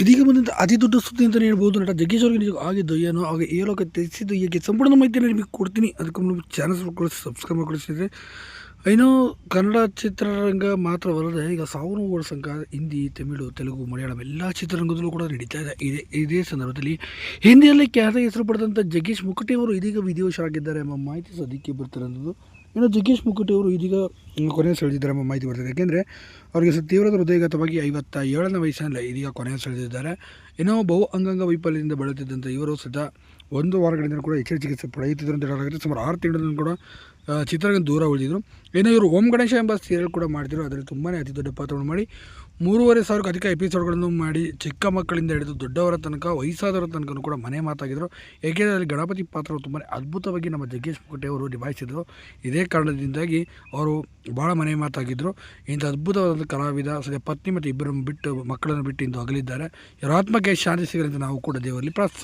ಇದೀಗ ಬಂದಂಥ ಅತಿ ದೊಡ್ಡ ಸುದ್ದಿ ಅಂತಲೇ ಹೇಳ್ಬೋದು. ನಟ ಜಗ್ಗೇಶ್ ಅವರಿಗೆ ನಿಜಕ್ಕೂ ಆಗಿದ್ದು ಏನೋ ಆಗ ಏಲೋಕ ಲೋಕ ತಿಳಿಸಿದ್ದು ಹೀಗೆ. ಸಂಪೂರ್ಣ ಮಾಹಿತಿಯನ್ನು ನಿಮಗೆ ಕೊಡ್ತೀನಿ. ಅದಕ್ಕೆ ಮುನ್ನ ಚಾನಲ್ ಸಬ್ಸ್ಕ್ರೈಬ್ ಮಾಡ್ಕೊಳಿಸಿದ್ರೆ ಏನೋ ಕನ್ನಡ ಚಿತ್ರರಂಗ ಮಾತ್ರವಲ್ಲದೆ, ಈಗ ಸಾವಿರ ನೋವುಗಳ ಸಂಘ, ಹಿಂದಿ, ತಮಿಳು, ತೆಲುಗು, ಮಲಯಾಳಂ ಎಲ್ಲ ಚಿತ್ರರಂಗದಲ್ಲೂ ಕೂಡ ನಡೀತಾ ಇದೆ. ಇದೇ ಇದೇ ಸಂದರ್ಭದಲ್ಲಿ ಹಿಂದಿಯಲ್ಲಿ ಖ್ಯಾತ ಹೆಸರು ಪಡೆದಂಥ ಜಗ್ಗೇಶ್ ಮುಕುಟಿ ಅವರು ಇದೀಗ ವಿಧಿವಶರಾಗಿದ್ದಾರೆ ಎಂಬ ಮಾಹಿತಿ ಸದ್ಯಕ್ಕೆ ಬರ್ತಾರೆ ಅನ್ನೋದು ಇನ್ನು ಜಗ್ಗೇಶ್ ಮುಕುಟಿ ಅವರು ಇದೀಗ ಕೊನೆ ಸೆಳೆದಿದ್ದಾರೆ ಎಂಬ ಮಾಹಿತಿ ಬರ್ತದೆ. ಯಾಕೆಂದರೆ ಅವರಿಗೆ ಸ ತೀವ್ರದ ಹೃದಯಘಾತವಾಗಿ ಐವತ್ತ ಏಳನೇ ವಯಸ್ಸಿನಲ್ಲಿ ಇದೀಗ ಕೊನೆ ಸೆಳೆದಿದ್ದಾರೆ. ಇನ್ನೂ ಬಹು ಅಂಗಾಂಗ ವೈಫಲ್ಯದಿಂದ ಬಳಲುತ್ತಿದ್ದಂಥ ಇವರು ಸದಾ ಒಂದು ವಾರಗಳಿಂದ ಕೂಡ ಹೆಚ್ಚಿನ ಚಿಕಿತ್ಸೆ ಪಡೆಯುತ್ತಿದ್ದರು ಅಂತ ಹೇಳಲಾಗುತ್ತೆ. ಸುಮಾರು ಆರು ತಿಂಗಳಿಂದ ಕೂಡ ಚಿತ್ರರಂಗ ದೂರ ಉಳಿದಿದ್ರು ಇನ್ನು ಇವರು ಓಂ ಗಣೇಶ ಎಂಬ ಸೀರಿಯಲ್ ಕೂಡ ಮಾಡ್ತಿದ್ರು ಅದರಲ್ಲಿ ತುಂಬಾ ಅತಿ ದೊಡ್ಡ ಪಾತ್ರವನ್ನು ಮಾಡಿ ಮೂರುವರೆ ಸಾವಿರಕ್ಕೂ ಅಧಿಕ ಎಪಿಸೋಡ್ಗಳನ್ನು ಮಾಡಿ ಚಿಕ್ಕ ಮಕ್ಕಳಿಂದ ಹಿಡಿದು ದೊಡ್ಡವರ ತನಕ, ವಯಸ್ಸಾದವರ ತನಕ ಕೂಡ ಮನೆ ಮಾತಾಗಿದ್ದರು ಏಕೆಂದರೆ ಅಲ್ಲಿ ಗಣಪತಿ ಪಾತ್ರವು ತುಂಬಾ ಅದ್ಭುತವಾಗಿ ನಮ್ಮ ಜಗ್ಗೇಶ್ ಮುಕುಟೆ ಅವರು ನಿಭಾಯಿಸಿದರು. ಇದೇ ಕಾರಣದಿಂದಾಗಿ ಅವರು ಭಾಳ ಮನೆ ಮಾತಾಗಿದ್ದರು ಇಂಥ ಅದ್ಭುತವಾದ ಕಲಾವಿದ ಸದ್ಯ ಪತ್ನಿ ಮತ್ತು ಇಬ್ಬರನ್ನು ಬಿಟ್ಟು ಮಕ್ಕಳನ್ನು ಬಿಟ್ಟು ಇಂದು ಅಗಲಿದ್ದಾರೆ ಇವರ ಆತ್ಮಕ್ಕೆ ಶಾಂತಿ ಸಿಗಲಿ ಅಂತ ನಾವು ಕೂಡ ದೇವರಲ್ಲಿ ಪ್ರಾರ್ಥಿಸ್ತೀವಿ